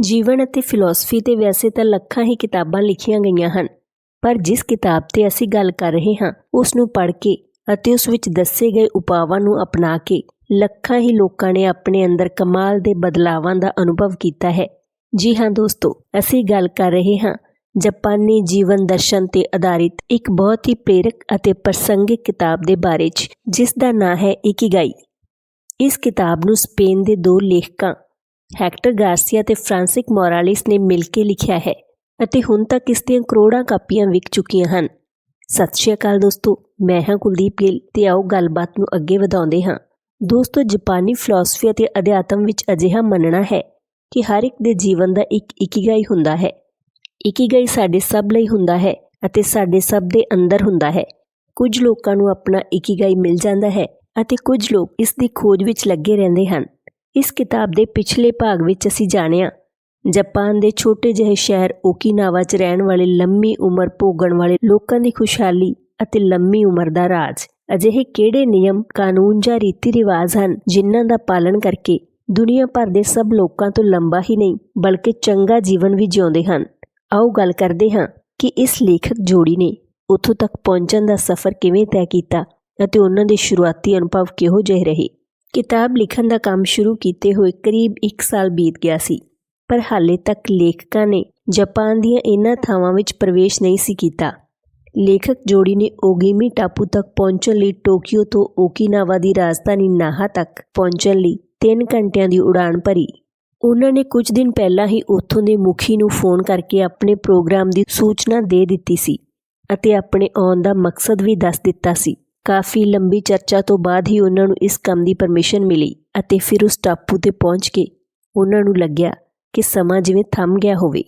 ਜੀਵਨ ਅਤੇ ਫਿਲਾਸਫੀ ਤੇ ਵੈਸੇ ਤਾਂ ਲੱਖਾਂ ਹੀ ਕਿਤਾਬਾਂ ਲਿਖੀਆਂ ਗਈਆਂ ਹਨ, ਪਰ ਜਿਸ ਕਿਤਾਬ ਤੇ ਅਸੀਂ ਗੱਲ ਕਰ ਰਹੇ ਹਾਂ ਉਸ ਨੂੰ ਪੜ੍ਹ ਕੇ ਅਤੇ ਉਸ ਵਿੱਚ ਦੱਸੇ ਗਏ ਉਪਾਵਾਂ ਨੂੰ ਅਪਣਾ ਕੇ ਲੱਖਾਂ ਹੀ ਲੋਕਾਂ ਨੇ ਆਪਣੇ ਅੰਦਰ ਕਮਾਲ ਦੇ ਬਦਲਾਵਾਂ ਦਾ ਅਨੁਭਵ ਕੀਤਾ ਹੈ। ਜੀ ਹਾਂ ਦੋਸਤੋ, ਅਸੀਂ ਗੱਲ ਕਰ ਰਹੇ ਹਾਂ ਜਾਪਾਨੀ ਜੀਵਨ ਦਰਸ਼ਨ ਤੇ ਆਧਾਰਿਤ ਇੱਕ ਬਹੁਤ ਹੀ ਪ੍ਰੇਰਕ ਅਤੇ ਪ੍ਰਸੰਗਿਕ ਕਿਤਾਬ ਦੇ ਬਾਰੇ 'ਚ, ਜਿਸ ਦਾ ਨਾਂ ਹੈ ਇਕਿਗਾਈ। ਇਸ ਕਿਤਾਬ ਨੂੰ ਸਪੇਨ ਦੇ ਦੋ ਲੇਖਕਾਂ ਹੈਕਟਰ ਗਾਰਸੀਆ ਤੇ ਫ੍ਰਾਂਸਿਕ ਮੋਰਾਲਿਸ ਨੇ ਮਿਲ ਕੇ ਲਿਖਿਆ ਹੈ ਅਤੇ ਹੁਣ ਤੱਕ ਇਸ ਦੀਆਂ ਕਰੋੜਾਂ ਕਾਪੀਆਂ ਵਿਕ ਚੁੱਕੀਆਂ ਹਨ। ਸਤਿ ਸ਼੍ਰੀ ਅਕਾਲ ਦੋਸਤੋ, ਮੈਂ ਹਾਂ ਕੁਲਦੀਪ ਗਿੱਲ ਤੇ ਆਓ ਗੱਲਬਾਤ ਨੂੰ ਅੱਗੇ ਵਧਾਉਂਦੇ ਹਾਂ। ਦੋਸਤੋ, ਜਾਪਾਨੀ ਫਿਲਾਸਫੀ ਅਤੇ ਅਧਿਆਤਮ ਵਿੱਚ ਅਜਿਹਾ ਮੰਨਣਾ ਹੈ ਕਿ ਹਰ ਇੱਕ ਦੇ ਜੀਵਨ ਦਾ ਇੱਕ ਇਕਿਗਾਈ ਹੁੰਦਾ ਹੈ। ਇਕਿਗਾਈ ਸਾਡੇ ਸਭ ਲਈ ਹੁੰਦਾ ਹੈ ਅਤੇ ਸਾਡੇ ਸਭ ਦੇ ਅੰਦਰ ਹੁੰਦਾ ਹੈ। ਕੁਝ ਲੋਕਾਂ ਨੂੰ ਆਪਣਾ ਇਕਿਗਾਈ ਮਿਲ ਜਾਂਦਾ ਹੈ ਅਤੇ ਕੁਝ ਲੋਕ ਇਸ ਦੀ ਖੋਜ ਵਿੱਚ ਲੱਗੇ ਰਹਿੰਦੇ ਹਨ। ਇਸ ਕਿਤਾਬ ਦੇ ਪਿਛਲੇ ਭਾਗ ਵਿੱਚ ਅਸੀਂ ਜਾਣਿਆ, ਜਾਪਾਨ ਦੇ ਛੋਟੇ ਜਿਹੇ ਸ਼ਹਿਰ ਓਕੀਨਾਵਾ 'ਚ ਰਹਿਣ ਵਾਲੇ ਲੰਮੀ ਉਮਰ ਭੋਗਣ ਵਾਲੇ ਲੋਕਾਂ ਦੀ ਖੁਸ਼ਹਾਲੀ ਅਤੇ ਲੰਮੀ ਉਮਰ ਦਾ ਰਾਜ। ਅਜਿਹੇ ਕਿਹੜੇ ਨਿਯਮ, ਕਾਨੂੰਨ ਜਾਂ ਰੀਤੀ ਰਿਵਾਜ ਹਨ ਜਿਨ੍ਹਾਂ ਦਾ ਪਾਲਣ ਕਰਕੇ ਦੁਨੀਆ ਭਰ ਦੇ ਸਭ ਲੋਕਾਂ ਤੋਂ ਲੰਬਾ ਹੀ ਨਹੀਂ, ਬਲਕਿ ਚੰਗਾ ਜੀਵਨ ਵੀ ਜਿਉਂਦੇ ਹਨ? ਆਓ ਗੱਲ ਕਰਦੇ ਹਾਂ ਕਿ ਇਸ ਲੇਖਕ ਜੋੜੀ ਨੇ ਉੱਥੋਂ ਤੱਕ ਪਹੁੰਚਣ ਦਾ ਸਫ਼ਰ ਕਿਵੇਂ ਤੈਅ ਕੀਤਾ ਅਤੇ ਉਹਨਾਂ ਦੇ ਸ਼ੁਰੂਆਤੀ ਅਨੁਭਵ ਕਿਹੋ ਜਿਹੇ ਰਹੇ। ਕਿਤਾਬ ਲਿਖਣ ਦਾ ਕੰਮ ਸ਼ੁਰੂ ਕੀਤੇ ਹੋਏ ਕਰੀਬ 1 ਸਾਲ ਬੀਤ ਗਿਆ ਸੀ, ਪਰ ਹਾਲੇ ਤੱਕ ਲੇਖਕਾਂ ਨੇ ਜਾਪਾਨ ਦੀਆਂ ਇਹਨਾਂ ਥਾਵਾਂ ਵਿੱਚ ਪ੍ਰਵੇਸ਼ ਨਹੀਂ ਸੀ ਕੀਤਾ। ਲੇਖਕ ਜੋੜੀ ਨੇ ਓਗੀਮੀ ਟਾਪੂ ਤੱਕ ਪਹੁੰਚਣ ਲਈ ਟੋਕੀਓ ਤੋਂ ਓਕੀਨਾਵਾ ਦੀ ਰਾਜਧਾਨੀ ਨਾਹਾ ਤੱਕ ਪਹੁੰਚਣ ਲਈ 3 ਘੰਟਿਆਂ ਦੀ ਉਡਾਣ ਭਰੀ। ਉਹਨਾਂ ਨੇ ਕੁਝ ਦਿਨ ਪਹਿਲਾਂ ਹੀ ਉੱਥੋਂ ਦੇ ਮੁਖੀ ਨੂੰ ਫੋਨ ਕਰਕੇ ਆਪਣੇ ਪ੍ਰੋਗਰਾਮ ਦੀ ਸੂਚਨਾ ਦੇ ਦਿੱਤੀ ਸੀ ਅਤੇ ਆਪਣੇ ਆਉਣ ਦਾ ਮਕਸਦ ਵੀ ਦੱਸ ਦਿੱਤਾ ਸੀ। ਕਾਫੀ ਲੰਬੀ ਚਰਚਾ ਤੋਂ ਬਾਅਦ ਹੀ ਉਹਨਾਂ ਨੂੰ ਇਸ ਕੰਮ ਦੀ ਪਰਮਿਸ਼ਨ ਮਿਲੀ ਅਤੇ ਫਿਰ ਉਸ ਟਾਪੂ ਤੇ ਪਹੁੰਚ ਕੇ ਉਹਨਾਂ ਨੂੰ ਲੱਗਿਆ ਕਿ ਸਮਾਂ ਜਿਵੇਂ ਥੰਮ ਗਿਆ ਹੋਵੇ,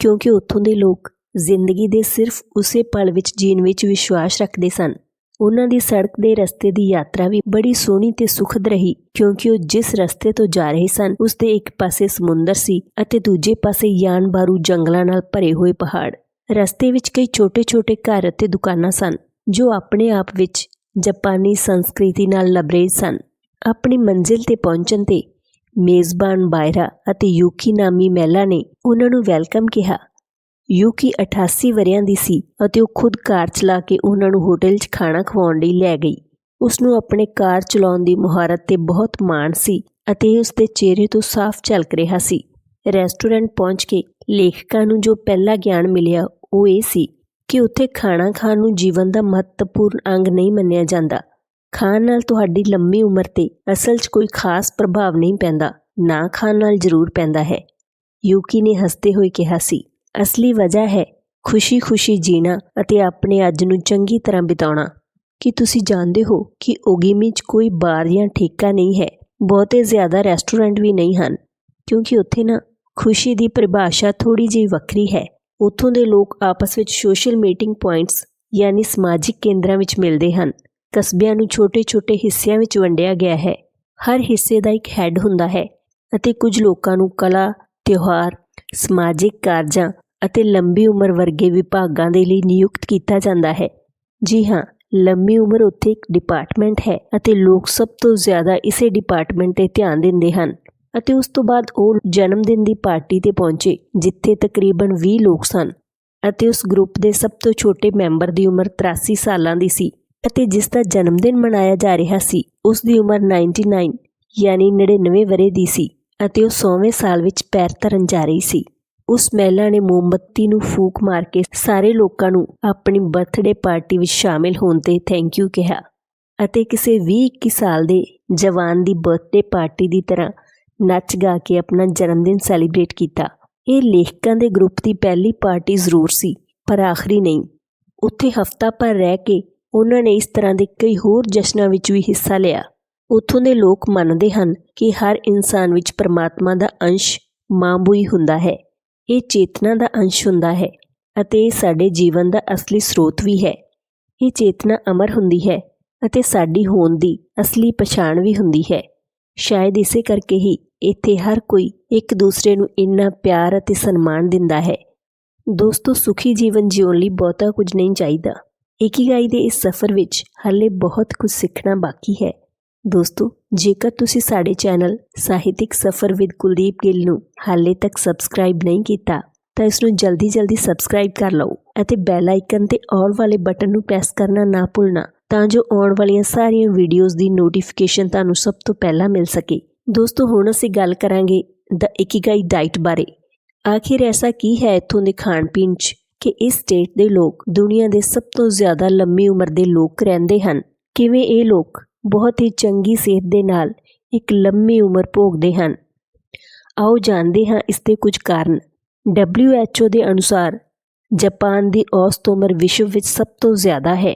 ਕਿਉਂਕਿ ਉੱਥੋਂ ਦੇ ਲੋਕ ਜ਼ਿੰਦਗੀ ਦੇ ਸਿਰਫ ਉਸੇ ਪਲ ਵਿੱਚ ਜੀਣ ਵਿੱਚ ਵਿਸ਼ਵਾਸ ਰੱਖਦੇ ਸਨ। ਉਹਨਾਂ ਦੀ ਸੜਕ ਦੇ ਰਸਤੇ ਦੀ ਯਾਤਰਾ ਵੀ ਬੜੀ ਸੋਹਣੀ ਤੇ ਸੁਖਦ ਰਹੀ, ਕਿਉਂਕਿ ਉਹ ਜਿਸ ਰਸਤੇ ਤੋਂ ਜਾ ਰਹੇ ਸਨ, ਉਸ ਦੇ ਇੱਕ ਪਾਸੇ ਸਮੁੰਦਰ ਸੀ ਅਤੇ ਦੂਜੇ ਪਾਸੇ ਯਾਨ ਬਾਰੂ ਜੰਗਲਾਂ ਨਾਲ ਭਰੇ ਹੋਏ ਪਹਾੜ। ਰਸਤੇ ਵਿੱਚ ਕਈ ਛੋਟੇ-ਛੋਟੇ ਘਰ ਅਤੇ ਦੁਕਾਨਾਂ ਸਨ, ਜੋ ਆਪਣੇ ਆਪ ਵਿੱਚ ਜਾਪਾਨੀ ਸੰਸਕ੍ਰਿਤੀ ਨਾਲ ਲਬਰੇਜ ਸਨ। ਆਪਣੀ ਮੰਜ਼ਿਲ ਤੇ ਪਹੁੰਚਣ ਤੇ ਮੇਜ਼ਬਾਨ ਬਾਇਰਾ ਅਤੇ ਯੂਕੀ ਨਾਮੀ ਮਹਿਲਾ ਨੇ ਉਹਨਾਂ ਨੂੰ ਵੈਲਕਮ ਕਿਹਾ। ਯੂਕੀ 88 ਵਰਿਆਂ ਦੀ ਸੀ ਅਤੇ ਉਹ ਖੁਦ ਕਾਰ ਚਲਾ ਕੇ ਉਹਨਾਂ ਨੂੰ ਹੋਟਲ 'ਚ ਖਾਣਾ ਖਵਾਉਣ ਲਈ ਲੈ ਗਈ। ਉਸ ਨੂੰ ਆਪਣੇ ਕਾਰ ਚਲਾਉਣ ਦੀ ਮੁਹਾਰਤ ਤੇ ਬਹੁਤ ਮਾਣ ਸੀ ਅਤੇ ਉਸ ਦੇ ਚਿਹਰੇ ਤੋਂ ਸਾਫ਼ ਝਲਕ ਰਿਹਾ ਸੀ। ਰੈਸਟੋਰੈਂਟ ਪਹੁੰਚ ਕੇ ਲੇਖਕਾਂ ਨੂੰ ਜੋ ਪਹਿਲਾ ਗਿਆਨ ਮਿਲਿਆ ਉਹ ਇਹ ਸੀ ਕਿ ਉੱਥੇ ਖਾਣਾ ਖਾਣ ਨੂੰ ਜੀਵਨ ਦਾ ਮਹੱਤਵਪੂਰਨ ਅੰਗ ਨਹੀਂ ਮੰਨਿਆ ਜਾਂਦਾ। ਖਾਣ ਨਾਲ ਤੁਹਾਡੀ ਲੰਮੀ ਉਮਰ ਤੇ ਅਸਲ 'ਚ ਕੋਈ ਖਾਸ ਪ੍ਰਭਾਵ ਨਹੀਂ ਪੈਂਦਾ, ਨਾ ਖਾਣ ਨਾਲ ਜ਼ਰੂਰ ਪੈਂਦਾ ਹੈ। ਯੂਕੀ ਨੇ ਹੱਸਦੇ ਹੋਏ ਕਿਹਾ ਸੀ, ਅਸਲੀ ਵਜ੍ਹਾ ਹੈ ਖੁਸ਼ੀ-ਖੁਸ਼ੀ ਜੀਣਾ ਅਤੇ ਆਪਣੇ ਅੱਜ ਨੂੰ ਚੰਗੀ ਤਰ੍ਹਾਂ ਬਿਤਾਉਣਾ। ਕੀ ਤੁਸੀਂ ਜਾਣਦੇ ਹੋ ਕਿ ਓਗੀਮੀ 'ਚ ਕੋਈ ਬਾਰ ਜਾਂ ਠੇਕਾ ਨਹੀਂ ਹੈ? ਬਹੁਤੇ ਜ਼ਿਆਦਾ ਰੈਸਟੋਰੈਂਟ ਵੀ ਨਹੀਂ ਹਨ, ਕਿਉਂਕਿ ਉੱਥੇ ਨਾ ਖੁਸ਼ੀ ਦੀ ਪਰਿਭਾਸ਼ਾ ਥੋੜੀ ਜਿਹੀ ਵੱਖਰੀ ਹੈ। ਉੱਥੋਂ ਦੇ ਲੋਕ ਆਪਸ ਵਿੱਚ ਸੋਸ਼ਲ ਮੀਟਿੰਗ ਪੁਆਇੰਟਸ ਯਾਨੀ ਸਮਾਜਿਕ ਕੇਂਦਰਾਂ ਵਿੱਚ ਮਿਲਦੇ ਹਨ। ਕਸਬਿਆਂ ਨੂੰ ਛੋਟੇ-ਛੋਟੇ ਹਿੱਸਿਆਂ ਵਿੱਚ ਵੰਡਿਆ ਗਿਆ ਹੈ। ਹਰ ਹਿੱਸੇ ਦਾ ਇੱਕ ਹੈੱਡ ਹੁੰਦਾ ਹੈ ਅਤੇ ਕੁਝ ਲੋਕਾਂ ਨੂੰ ਕਲਾ, ਤਿਉਹਾਰ, ਸਮਾਜਿਕ ਕਾਰਜਾਂ ਅਤੇ ਲੰਬੀ ਉਮਰ ਵਰਗੇ ਵਿਭਾਗਾਂ ਦੇ ਲਈ ਨਿਯੁਕਤ ਕੀਤਾ ਜਾਂਦਾ ਹੈ। ਜੀ ਹਾਂ ਲੰਮੀ ਉਮਰ ਉੱਥੇ ਇੱਕ ਡਿਪਾਰਟਮੈਂਟ ਹੈ ਅਤੇ ਲੋਕ ਸਭ ਤੋਂ ਜ਼ਿਆਦਾ ਇਸੇ ਡਿਪਾਰਟਮੈਂਟ ਤੇ ਧਿਆਨ ਦਿੰਦੇ ਹਨ। ਅਤੇ ਉਸ ਤੋਂ ਬਾਅਦ ਉਹ ਜਨਮ ਦਿਨ ਦੀ ਪਾਰਟੀ ਤੇ ਪਹੁੰਚੇ, ਜਿੱਥੇ ਤਕਰੀਬਨ 20 ਲੋਕ ਸਨ ਅਤੇ ਉਸ ਗਰੁੱਪ ਦੇ ਸਭ ਤੋਂ ਛੋਟੇ ਮੈਂਬਰ ਦੀ ਉਮਰ 83 ਸਾਲਾਂ ਦੀ ਸੀ ਅਤੇ ਜਿਸ ਦਾ ਜਨਮ ਦਿਨ ਮਨਾਇਆ ਜਾ ਰਿਹਾ ਸੀ, ਉਸ ਦੀ ਉਮਰ 99 ਯਾਨੀ 99 ਵਰੇ ਦੀ ਸੀ ਅਤੇ ਉਹ 100ਵੇਂ ਸਾਲ ਵਿੱਚ ਪੈਰ ਧਰਨ ਜਾ ਰਹੀ ਸੀ। ਉਸ ਮਹਿਲਾ ਨੇ ਮੋਮਬੱਤੀ ਨੂੰ ਫੂਕ ਮਾਰ ਕੇ ਸਾਰੇ ਲੋਕਾਂ ਨੂੰ ਆਪਣੀ ਬਰਥਡੇ ਪਾਰਟੀ ਵਿੱਚ ਸ਼ਾਮਿਲ ਹੋਣ ਤੇ ਥੈਂਕ ਯੂ ਕਿਹਾ ਅਤੇ ਕਿਸੇ 20-21 ਸਾਲ ਦੇ ਜਵਾਨ ਦੀ ਬਰਥਡੇ ਪਾਰਟੀ ਦੀ ਤਰ੍ਹਾਂ ਨੱਚ ਗਾ ਕੇ ਆਪਣਾ ਜਨਮ ਦਿਨ ਸੈਲੀਬ੍ਰੇਟ ਕੀਤਾ। ਇਹ ਲੇਖਕਾਂ ਦੇ ਗਰੁੱਪ ਦੀ ਪਹਿਲੀ ਪਾਰਟੀ ਜ਼ਰੂਰ ਸੀ, ਪਰ ਆਖਰੀ ਨਹੀਂ। ਉੱਥੇ ਹਫ਼ਤਾ ਭਰ ਰਹਿ ਕੇ ਉਹਨਾਂ ਨੇ ਇਸ ਤਰ੍ਹਾਂ ਦੇ ਕਈ ਹੋਰ ਜਸ਼ਨਾਂ ਵਿੱਚ ਵੀ ਹਿੱਸਾ ਲਿਆ। ਉੱਥੋਂ ਦੇ ਲੋਕ ਮੰਨਦੇ ਹਨ ਕਿ ਹਰ ਇਨਸਾਨ ਵਿੱਚ ਪਰਮਾਤਮਾ ਦਾ ਅੰਸ਼ ਮਾਂਬੂਈ ਹੁੰਦਾ ਹੈ। ਇਹ ਚੇਤਨਾ ਦਾ ਅੰਸ਼ ਹੁੰਦਾ ਹੈ ਅਤੇ ਇਹ ਸਾਡੇ ਜੀਵਨ ਦਾ ਅਸਲੀ ਸਰੋਤ ਵੀ ਹੈ। ਇਹ ਚੇਤਨਾ ਅਮਰ ਹੁੰਦੀ ਹੈ ਅਤੇ ਸਾਡੀ ਹੋਂਦ ਦੀ ਅਸਲੀ ਪਛਾਣ ਵੀ ਹੁੰਦੀ ਹੈ। ਸ਼ਾਇਦ ਇਸੇ ਕਰਕੇ ਹੀ ਇੱਥੇ ਹਰ ਕੋਈ ਇੱਕ ਦੂਸਰੇ ਨੂੰ ਇੰਨਾ ਪਿਆਰ ਅਤੇ ਸਨਮਾਨ ਦਿੰਦਾ ਹੈ। ਦੋਸਤੋ, ਸੁਖੀ ਜੀਵਨ ਜਿਉਣ ਲਈ ਬਹੁਤਾ ਕੁਝ ਨਹੀਂ ਚਾਹੀਦਾ। ਇਕਿਗਾਈ ਦੇ ਇਸ ਸਫ਼ਰ ਵਿੱਚ ਹਾਲੇ ਬਹੁਤ ਕੁਝ ਸਿੱਖਣਾ ਬਾਕੀ ਹੈ। ਦੋਸਤੋ, ਜੇਕਰ ਤੁਸੀਂ ਸਾਡੇ ਚੈਨਲ ਸਾਹਿਤਿਕ ਸਫ਼ਰ ਵਿਦ ਕੁਲਦੀਪ ਗਿੱਲ ਨੂੰ ਹਾਲੇ ਤੱਕ ਸਬਸਕ੍ਰਾਈਬ ਨਹੀਂ ਕੀਤਾ, ਤਾਂ ਇਸ ਨੂੰ ਜਲਦੀ ਜਲਦੀ ਸਬਸਕ੍ਰਾਈਬ ਕਰ ਲਓ ਅਤੇ ਬੈਲ ਆਈਕਨ ਤੇ ਆਲ ਵਾਲੇ ਬਟਨ ਨੂੰ ਪ੍ਰੈਸ ਕਰਨਾ ਨਾ ਭੁੱਲਣਾ। ਤਾਂ ਜੋ ਆਉਣ ਵਾਲੀਆਂ ਸਾਰੀਆਂ ਵੀਡੀਓਜ਼ ਦੀ ਨੋਟੀਫਿਕੇਸ਼ਨ ਤੁਹਾਨੂੰ ਸਭ ਤੋਂ ਪਹਿਲਾਂ ਮਿਲ ਸਕੇ। ਦੋਸਤੋ, ਹੁਣ ਅਸੀਂ ਗੱਲ ਕਰਾਂਗੇ ਦ ਇਕਿਗਾਈ ਡਾਈਟ ਬਾਰੇ। ਆਖਿਰ ਐਸਾ ਕੀ ਹੈ ਇੱਥੋਂ ਦੇ ਖਾਣ ਪੀਣ 'ਚ ਕਿ ਇਸ ਸਟੇਟ ਦੇ ਲੋਕ ਦੁਨੀਆ ਦੇ ਸਭ ਤੋਂ ਜ਼ਿਆਦਾ ਲੰਮੀ ਉਮਰ ਦੇ ਲੋਕ ਰਹਿੰਦੇ ਹਨ? ਕਿਵੇਂ ਇਹ ਲੋਕ ਬਹੁਤ ਹੀ ਚੰਗੀ ਸਿਹਤ ਦੇ ਨਾਲ ਇੱਕ ਲੰਮੀ ਉਮਰ ਭੋਗਦੇ ਹਨ? ਆਓ ਜਾਣਦੇ ਹਾਂ ਇਸ ਦੇ ਕੁਝ ਕਾਰਨ। WHO ਦੇ ਅਨੁਸਾਰ, ਜਾਪਾਨ ਦੀ ਔਸਤ ਉਮਰ ਵਿਸ਼ਵ ਵਿੱਚ ਸਭ ਤੋਂ ਜ਼ਿਆਦਾ ਹੈ।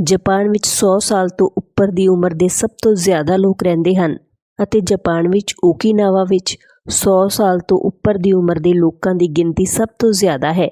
ਜਾਪਾਨ ਵਿੱਚ 100 ਸਾਲ ਤੋਂ ਉੱਪਰ ਦੀ ਉਮਰ ਦੇ ਸਭ ਤੋਂ ਜ਼ਿਆਦਾ ਲੋਕ ਰਹਿੰਦੇ ਹਨ ਅਤੇ ਜਾਪਾਨ ਵਿੱਚ ਓਕੀਨਾਵਾ ਵਿੱਚ 100 ਸਾਲ ਤੋਂ ਉੱਪਰ ਦੀ ਉਮਰ ਦੇ ਲੋਕਾਂ ਦੀ ਗਿਣਤੀ ਸਭ ਤੋਂ ਜ਼ਿਆਦਾ ਹੈ।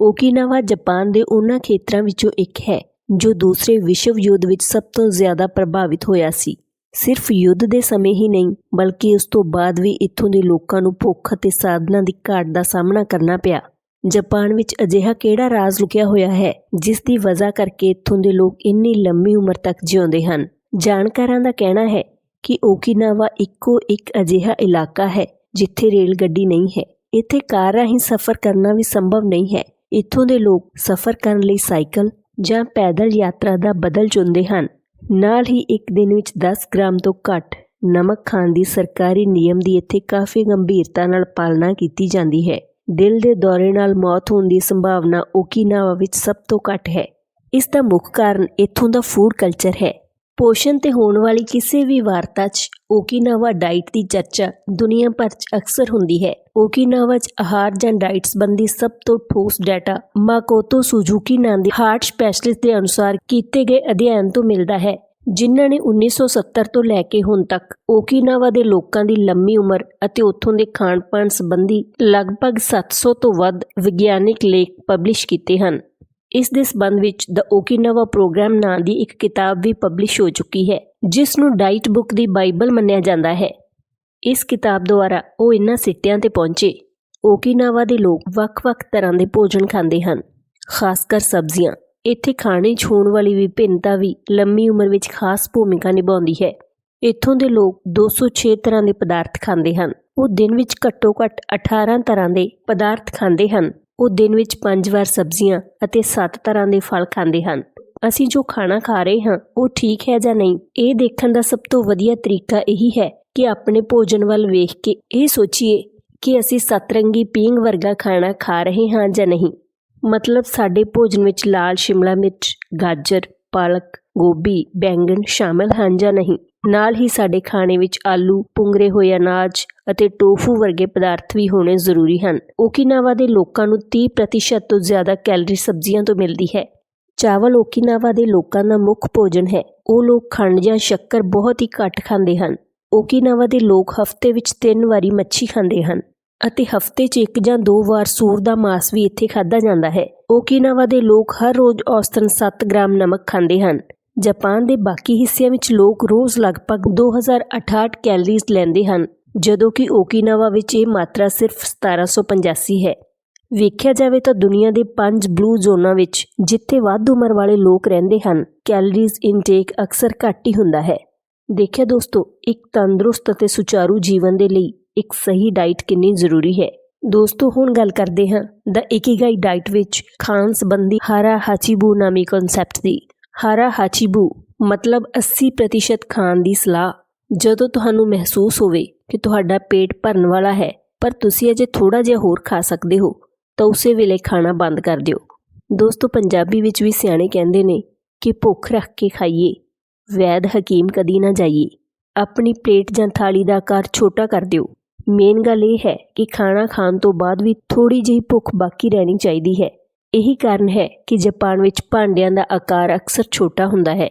ਓਕੀਨਾਵਾ ਜਾਪਾਨ ਦੇ ਉਹਨਾਂ ਖੇਤਰਾਂ ਵਿੱਚੋਂ ਇੱਕ ਹੈ, ਜੋ ਦੂਸਰੇ ਵਿਸ਼ਵ ਯੁੱਧ ਵਿੱਚ ਸਭ ਤੋਂ ਜ਼ਿਆਦਾ ਪ੍ਰਭਾਵਿਤ ਹੋਇਆ ਸੀ। ਸਿਰਫ ਯੁੱਧ ਦੇ ਸਮੇਂ ਹੀ ਨਹੀਂ, ਬਲਕਿ ਉਸ ਤੋਂ ਬਾਅਦ ਵੀ ਇੱਥੋਂ ਦੇ ਲੋਕਾਂ ਨੂੰ ਭੁੱਖ ਅਤੇ ਸਾਧਨਾਂ ਦੀ ਘਾਟ ਦਾ ਸਾਹਮਣਾ ਕਰਨਾ ਪਿਆ। ਜਾਪਾਨ ਵਿੱਚ ਅਜਿਹਾ ਕਿਹੜਾ ਰਾਜ਼ ਲੁਕਿਆ ਹੋਇਆ ਹੈ, ਜਿਸ ਦੀ ਵਜ੍ਹਾ ਕਰਕੇ ਇੱਥੋਂ ਦੇ ਲੋਕ ਇੰਨੀ ਲੰਮੀ ਉਮਰ ਤੱਕ ਜਿਉਂਦੇ ਹਨ? ਜਾਣਕਾਰਾਂ ਦਾ ਕਹਿਣਾ ਹੈ ਕਿ ਓਕੀਨਾਵਾ ਇੱਕੋ ਇੱਕ ਅਜਿਹਾ ਇਲਾਕਾ ਹੈ, ਜਿੱਥੇ ਰੇਲ ਗੱਡੀ ਨਹੀਂ ਹੈ। ਇੱਥੇ ਕਾਰ ਰਾਹੀਂ ਸਫ਼ਰ ਕਰਨਾ ਵੀ ਸੰਭਵ ਨਹੀਂ ਹੈ। ਇੱਥੋਂ ਦੇ ਲੋਕ ਸਫ਼ਰ ਕਰਨ ਲਈ ਸਾਈਕਲ ਜਾਂ ਪੈਦਲ ਯਾਤਰਾ ਦਾ ਬਦਲ ਚੁਣਦੇ ਹਨ। ਨਾਲ ਹੀ ਇੱਕ ਦਿਨ ਵਿੱਚ 10 ਗ੍ਰਾਮ ਤੋਂ ਘੱਟ ਨਮਕ ਖਾਣ ਦੀ ਸਰਕਾਰੀ ਨਿਯਮ ਦੀ ਇੱਥੇ ਕਾਫੀ ਗੰਭੀਰਤਾ ਨਾਲ ਪਾਲਣਾ ਕੀਤੀ ਜਾਂਦੀ ਹੈ। ਦਿਲ ਦੇ ਦੌਰੇ ਨਾਲ ਮੌਤ ਹੋਣ ਦੀ ਸੰਭਾਵਨਾ ਓਕੀਨਾਵਾ ਵਿੱਚ ਸਭ ਤੋਂ ਘੱਟ ਹੈ। ਇਸ ਦਾ ਮੁੱਖ ਕਾਰਨ ਇੱਥੋਂ ਦਾ ਫੂਡ ਕਲਚਰ ਹੈ। ਪੋਸ਼ਣ ਤੇ ਹੋਣ ਵਾਲੀ ਕਿਸੇ ਵੀ ਵਾਰਤਾ 'ਚ ਓਕੀਨਾਵਾ ਡਾਈਟ ਦੀ ਚਰਚਾ ਦੁਨੀਆ ਭਰ 'ਚ ਅਕਸਰ ਹੁੰਦੀ ਹੈ। ਓਕੀਨਾਵਾ 'ਚ ਆਹਾਰ ਜਾਂ ਡਾਈਟ ਸੰਬੰਧੀ ਸਭ ਤੋਂ ਠੋਸ ਡਾਟਾ ਮਾਕੋਤੋ ਸੁਜ਼ੂਕੀ ਨਾਂ ਦੇ ਹਾਰਟ ਸਪੈਸ਼ਲਿਸਟ ਦੇ ਅਨੁਸਾਰ ਕੀਤੇ ਗਏ ਅਧਿਐਨ ਤੋਂ ਮਿਲਦਾ ਹੈ। ਜਿਨ੍ਹਾਂ ਨੇ 1970 ਤੋਂ ਲੈ ਕੇ ਹੁਣ ਤੱਕ ਓਕੀਨਾਵਾ ਦੇ ਲੋਕਾਂ ਦੀ ਲੰਮੀ ਉਮਰ ਅਤੇ ਉੱਥੋਂ ਦੇ ਖਾਣ-ਪਾਣ ਸੰਬੰਧੀ ਲਗਭਗ 700 ਤੋਂ ਵੱਧ ਵਿਗਿਆਨਿਕ ਲੇਖ ਪਬਲਿਸ਼ ਕੀਤੇ ਹਨ। ਇਸ ਦੇ ਸਬੰਧ ਵਿੱਚ ਦ ਓਕੀਨਾਵਾ ਪ੍ਰੋਗਰਾਮ ਨਾਂ ਦੀ ਇੱਕ ਕਿਤਾਬ ਵੀ ਪਬਲਿਸ਼ ਹੋ ਚੁੱਕੀ ਹੈ, ਜਿਸ ਨੂੰ ਡਾਈਟ ਬੁੱਕ ਦੀ ਬਾਈਬਲ ਮੰਨਿਆ ਜਾਂਦਾ ਹੈ। ਇਸ ਕਿਤਾਬ ਦੁਆਰਾ ਉਹ ਇਨ੍ਹਾਂ ਸਿੱਟਿਆਂ ਤੇ ਪਹੁੰਚੇ। ਓਕੀਨਾਵਾ ਦੇ ਲੋਕ ਵੱਖ-ਵੱਖ ਤਰ੍ਹਾਂ ਦੇ ਭੋਜਨ ਖਾਂਦੇ ਹਨ, ਖਾਸਕਰ ਸਬਜ਼ੀਆਂ। ਇੱਥੇ ਖਾਣੇ 'ਚ ਹੋਣ ਵਾਲੀ ਵਿਭਿੰਨਤਾ ਵੀ ਲੰਮੀ ਉਮਰ ਵਿੱਚ ਖਾਸ ਭੂਮਿਕਾ ਨਿਭਾਉਂਦੀ ਹੈ। ਇੱਥੋਂ ਦੇ ਲੋਕ 206 ਤਰ੍ਹਾਂ ਦੇ ਪਦਾਰਥ ਖਾਂਦੇ ਹਨ। ਉਹ ਦਿਨ ਵਿੱਚ ਘੱਟੋ-ਘੱਟ 18 ਤਰ੍ਹਾਂ ਦੇ ਪਦਾਰਥ ਖਾਂਦੇ ਹਨ। ਉਹ ਦਿਨ ਵਿੱਚ 5 ਵਾਰ ਸਬਜ਼ੀਆਂ ਅਤੇ 7 ਤਰ੍ਹਾਂ ਦੇ ਫਲ ਖਾਂਦੇ ਹਨ। ਅਸੀਂ ਜੋ ਖਾਣਾ ਖਾ ਰਹੇ ਹਾਂ, ਉਹ ਠੀਕ ਹੈ ਜਾਂ ਨਹੀਂ, ਇਹ ਦੇਖਣ ਦਾ ਸਭ ਤੋਂ ਵਧੀਆ ਤਰੀਕਾ ਇਹੀ ਹੈ ਕਿ ਆਪਣੇ ਭੋਜਨ ਵੱਲ ਵੇਖ ਕੇ ਇਹ ਸੋਚੀਏ ਕਿ ਅਸੀਂ ਸਤਰੰਗੀ ਪੀਂਗ ਵਰਗਾ ਖਾਣਾ ਖਾ ਰਹੇ ਹਾਂ ਜਾਂ ਨਹੀਂ। ਮਤਲਬ ਸਾਡੇ ਭੋਜਨ ਵਿੱਚ ਲਾਲ ਸ਼ਿਮਲਾ ਮਿਰਚ, ਗਾਜਰ, ਪਾਲਕ, ਗੋਭੀ, ਬੈਂਗਣ ਸ਼ਾਮਲ ਹਨ ਜਾਂ ਨਹੀਂ? ਨਾਲ ਹੀ ਸਾਡੇ ਖਾਣੇ ਵਿੱਚ ਆਲੂ ਪੁੰਗਰੇ ਹੋਏ ਅਨਾਜ ਅਤੇ ਟੋਫੂ ਵਰਗੇ ਪਦਾਰਥ ਵੀ ਹੋਣੇ ਜ਼ਰੂਰੀ ਹਨ। ਓਕੀਨਾਵਾ ਦੇ ਲੋਕਾਂ ਨੂੰ 30% ਤੋਂ ਜ਼ਿਆਦਾ ਕੈਲਰੀ ਸਬਜ਼ੀਆਂ ਤੋਂ ਮਿਲਦੀ ਹੈ। ਚਾਵਲ ਓਕੀਨਾਵਾ ਦੇ ਲੋਕਾਂ ਦਾ ਮੁੱਖ ਭੋਜਨ ਹੈ। ਉਹ ਲੋਕ ਖੰਡ ਜਾਂ ਸ਼ੱਕਰ ਬਹੁਤ ਹੀ ਘੱਟ ਖਾਂਦੇ ਹਨ। ਓਕੀਨਾਵਾ ਦੇ ਲੋਕ ਹਫ਼ਤੇ ਵਿੱਚ 3 ਵਾਰੀ ਮੱਛੀ ਖਾਂਦੇ ਹਨ। ਅਤੇ ਹਫ਼ਤੇ 'ਚ ਇੱਕ ਜਾਂ ਦੋ ਵਾਰ ਸੂਰ ਦਾ ਮਾਸ ਵੀ ਇੱਥੇ ਖਾਧਾ ਜਾਂਦਾ ਹੈ। ਓਕੀਨਾਵਾ ਦੇ ਲੋਕ ਹਰ ਰੋਜ਼ ਔਸਤਨ 7 ਗ੍ਰਾਮ ਨਮਕ ਖਾਂਦੇ ਹਨ। ਜਾਪਾਨ ਦੇ ਬਾਕੀ ਹਿੱਸਿਆਂ ਵਿੱਚ ਲੋਕ ਰੋਜ਼ ਲਗਭਗ 2068 ਕੈਲਰੀਜ਼ ਲੈਂਦੇ ਹਨ, ਜਦੋਂ ਕਿ ਓਕੀਨਾਵਾ ਵਿੱਚ ਇਹ ਮਾਤਰਾ ਸਿਰਫ 1785 ਹੈ। ਵੇਖਿਆ ਜਾਵੇ ਤਾਂ ਦੁਨੀਆ ਦੇ ਪੰਜ ਬਲੂ ਜ਼ੋਨਾਂ ਵਿੱਚ ਜਿੱਥੇ ਵੱਧ ਉਮਰ ਵਾਲੇ ਲੋਕ ਰਹਿੰਦੇ ਹਨ, ਕੈਲਰੀਜ਼ ਇਨਟੇਕ ਅਕਸਰ ਘੱਟ ਹੀ ਹੁੰਦਾ ਹੈ। ਦੇਖਿਆ ਦੋਸਤੋ, ਇੱਕ ਤੰਦਰੁਸਤ ਅਤੇ ਸੁਚਾਰੂ ਜੀਵਨ ਦੇ ਲਈ ਇੱਕ ਸਹੀ ਡਾਈਟ ਕਿੰਨੀ ਜ਼ਰੂਰੀ ਹੈ। ਦੋਸਤੋ, ਹੁਣ ਗੱਲ ਕਰਦੇ ਹਾਂ ਦਾ ਇਕਿਗਾਈ ਡਾਈਟ ਵਿੱਚ ਖਾਣ ਸੰਬੰਧੀ ਹਾਰਾ ਹਾਚੀਬੂ ਨਾਮੀ ਕਨਸੈਪਟ ਦੀ। ਹਾਰਾ ਹਾਚੀਬੂ ਮਤਲਬ 80% ਖਾਣ ਦੀ ਸਲਾਹ। ਜਦੋਂ ਤੁਹਾਨੂੰ ਮਹਿਸੂਸ ਹੋਵੇ ਕਿ ਤੁਹਾਡਾ ਪੇਟ ਭਰਨ ਵਾਲਾ ਹੈ, ਪਰ ਤੁਸੀਂ ਅਜੇ ਥੋੜਾ ਜਿਹਾ ਹੋਰ ਖਾ ਸਕਦੇ ਹੋ, ਤਾਂ ਉਸੇ ਵੇਲੇ ਖਾਣਾ ਬੰਦ ਕਰ ਦਿਓ। ਦੋਸਤੋ, ਪੰਜਾਬੀ ਵਿੱਚ ਵੀ ਸਿਆਣੇ ਕਹਿੰਦੇ ਨੇ ਕਿ ਭੁੱਖ ਰੱਖ ਕੇ ਖਾਈਏ, ਵੈਦ ਹਕੀਮ ਕਦੀ ਨਾ ਜਾਈਏ। ਆਪਣੀ ਪਲੇਟ ਜਾਂ ਥਾਲੀ ਦਾ ਆਕਾਰ ਛੋਟਾ ਕਰ ਦਿਓ। ਮੇਨ ਗੱਲ ਇਹ ਹੈ ਕਿ ਖਾਣਾ ਖਾਣ ਤੋਂ ਬਾਅਦ ਵੀ ਥੋੜੀ ਜਿਹੀ ਭੁੱਖ ਬਾਕੀ ਰਹਿਣੀ ਚਾਹੀਦੀ ਹੈ। ਇਹੀ ਕਾਰਨ ਹੈ ਕਿ ਜਾਪਾਨ ਵਿੱਚ ਭਾਂਡਿਆਂ ਦਾ ਆਕਾਰ ਅਕਸਰ ਛੋਟਾ ਹੁੰਦਾ ਹੈ।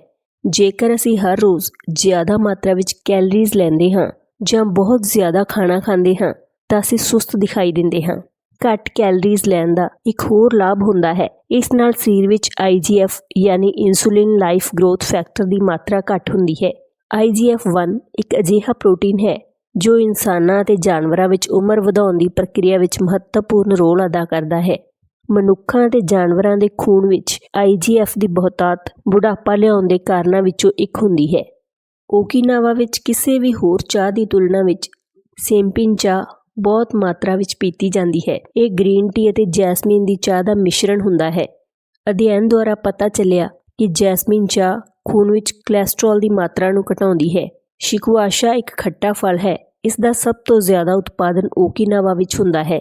ਜੇਕਰ ਅਸੀਂ ਹਰ ਰੋਜ਼ ਜ਼ਿਆਦਾ ਮਾਤਰਾ ਵਿੱਚ ਕੈਲਰੀਜ਼ ਲੈਂਦੇ ਹਾਂ ਜਾਂ ਬਹੁਤ ਜ਼ਿਆਦਾ ਖਾਣਾ ਖਾਂਦੇ ਹਾਂ, ਤਾਂ ਅਸੀਂ ਸੁਸਤ ਦਿਖਾਈ ਦਿੰਦੇ ਹਾਂ। ਘੱਟ ਕੈਲਰੀਜ਼ ਲੈਣ ਦਾ ਇੱਕ ਹੋਰ ਲਾਭ ਹੁੰਦਾ ਹੈ। ਇਸ ਨਾਲ ਸਰੀਰ ਵਿੱਚ IGF ਯਾਨੀ ਇਨਸੂਲਿਨ ਲਾਈਫ ਗਰੋਥ ਫੈਕਟਰ ਦੀ ਮਾਤਰਾ ਘੱਟ ਹੁੰਦੀ ਹੈ। IGF-1 ਇੱਕ ਅਜਿਹਾ ਪ੍ਰੋਟੀਨ ਹੈ ਜੋ ਇਨਸਾਨਾਂ ਅਤੇ ਜਾਨਵਰਾਂ ਵਿੱਚ ਉਮਰ ਵਧਾਉਣ ਦੀ ਪ੍ਰਕਿਰਿਆ ਵਿੱਚ ਮਹੱਤਵਪੂਰਨ ਰੋਲ ਅਦਾ ਕਰਦਾ ਹੈ। ਮਨੁੱਖਾਂ ਅਤੇ ਜਾਨਵਰਾਂ ਦੇ ਖੂਨ ਵਿੱਚ IGF ਦੀ ਬਹੁਤਾਤ ਬੁਢਾਪਾ ਲਿਆਉਣ ਦੇ ਕਾਰਨਾਂ ਵਿੱਚੋਂ ਇੱਕ ਹੁੰਦੀ ਹੈ। ਓਕੀਨਾਵਾ ਵਿੱਚ ਕਿਸੇ ਵੀ ਹੋਰ ਚਾਹ ਦੀ ਤੁਲਨਾ ਵਿੱਚ ਸੇਮਪਿਨ ਚਾਹ ਬਹੁਤ ਮਾਤਰਾ ਵਿੱਚ ਪੀਤੀ ਜਾਂਦੀ ਹੈ। ਇਹ ਗ੍ਰੀਨ ਟੀ ਅਤੇ ਜੈਸਮੀਨ ਦੀ ਚਾਹ ਦਾ ਮਿਸ਼ਰਣ ਹੁੰਦਾ ਹੈ। ਅਧਿਐਨ ਦੁਆਰਾ ਪਤਾ ਚੱਲਿਆ ਕਿ ਜੈਸਮੀਨ ਚਾਹ ਖੂਨ ਵਿੱਚ ਕੋਲੇਸਟ੍ਰੋਲ ਦੀ ਮਾਤਰਾ ਨੂੰ ਘਟਾਉਂਦੀ ਹੈ। ਸ਼ਿਕਵਾਸ਼ਾ ਇੱਕ ਖੱਟਾ ਫਲ ਹੈ। ਇਸ ਦਾ ਸਭ ਤੋਂ ਜ਼ਿਆਦਾ ਉਤਪਾਦਨ ਓਕੀਨਾਵਾ ਵਿੱਚ ਹੁੰਦਾ ਹੈ।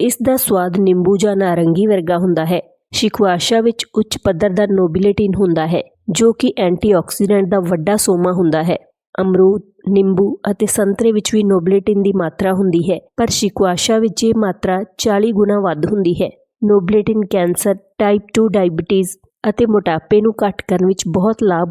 ਇਸ ਦਾ ਸਵਾਦ ਨਿੰਬੂ ਜਾਂ ਨਾਰੰਗੀ ਵਰਗਾ ਹੁੰਦਾ ਹੈ। ਸ਼ਿਕਵਾਸ਼ਾ ਵਿੱਚ ਉੱਚ ਪੱਧਰ ਦਾ ਨੋਬਿਲੇਟਿਨ ਹੁੰਦਾ ਹੈ, ਜੋ ਕਿ ਐਂਟੀਆਕਸੀਡੈਂਟ ਦਾ ਵੱਡਾ ਸੋਮਾ ਹੁੰਦਾ ਹੈ। ਅਮਰੂਦ, ਨਿੰਬੂ ਅਤੇ ਸੰਤਰੇ ਵਿੱਚ ਵੀ ਨੋਬਿਲੇਟਿਨ ਦੀ ਮਾਤਰਾ ਹੁੰਦੀ ਹੈ, ਪਰ ਸ਼ਿਕਵਾਸ਼ਾ ਵਿੱਚ ਇਹ ਮਾਤਰਾ 40 ਗੁਣਾ ਵੱਧ ਹੁੰਦੀ ਹੈ। ਨੋਬਿਲੇਟਿਨ ਕੈਂਸਰ, ਟਾਈਪ 2 ਡਾਇਬੀਟੀਜ਼ ਅਤੇ ਮੋਟਾਪੇ ਨੂੰ ਘੱਟ ਕਰਨ ਵਿੱਚ ਬਹੁਤ ਲਾਭ